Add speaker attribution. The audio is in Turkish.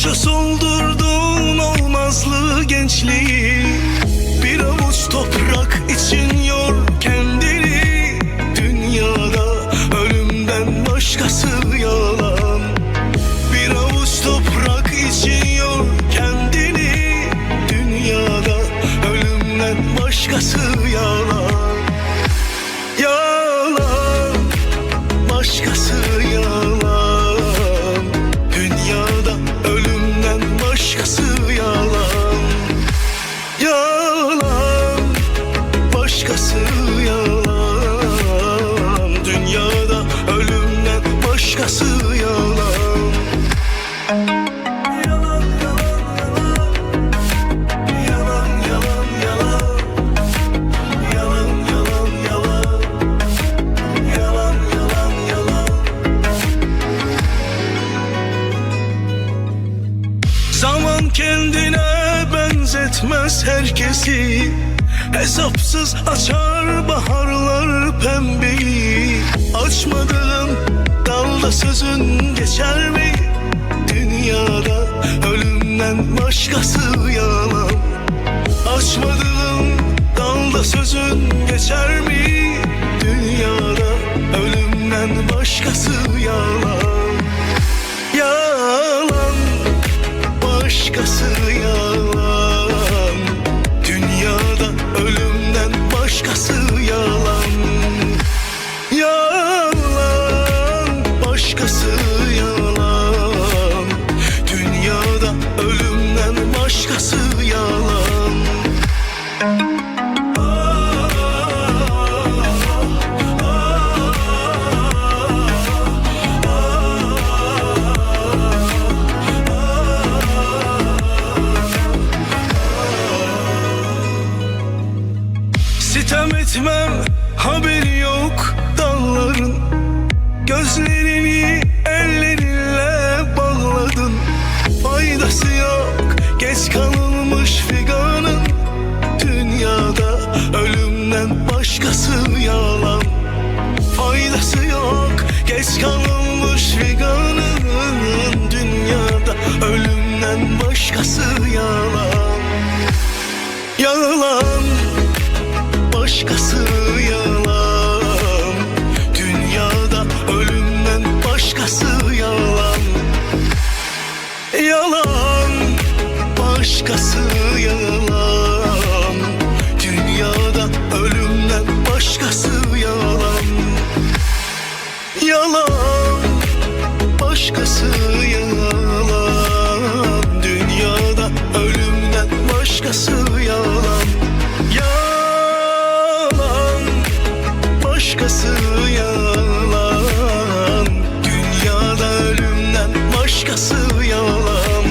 Speaker 1: Boşa soldurdun olmazlı gençliği. Bir avuç toprak için yor kendini. Dünyada ölümden başkası yalan. Bir avuç toprak için yor kendini. Dünyada ölümden başkası yalan Zaman kendine benzetmez herkesi Hesapsız açar baharlar pembeyi Açmadığın dalda sözün geçer mi? Dünyada ölümden başkası yalan Açmadığın dalda sözün geçer mi? Dünyada ölümden başkası yalan başkası yalan. Dünyada ölümden başkası haberi yok dalların. Gözlerini ellerinle bağladın. Faydası yok geç kalınmış figanın. Dünyada ölümden başkası yalan. Faydası yok geç kalınmış figanın. Dünyada ölümden başkası yalan. Yalan başkası yalan. Dünyada ölümden başkası yalan. Yalan başkası yalan. Dünyada ölümden başkası yalan. Yalan başkası yalan. Dünyada ölümden başkası yalan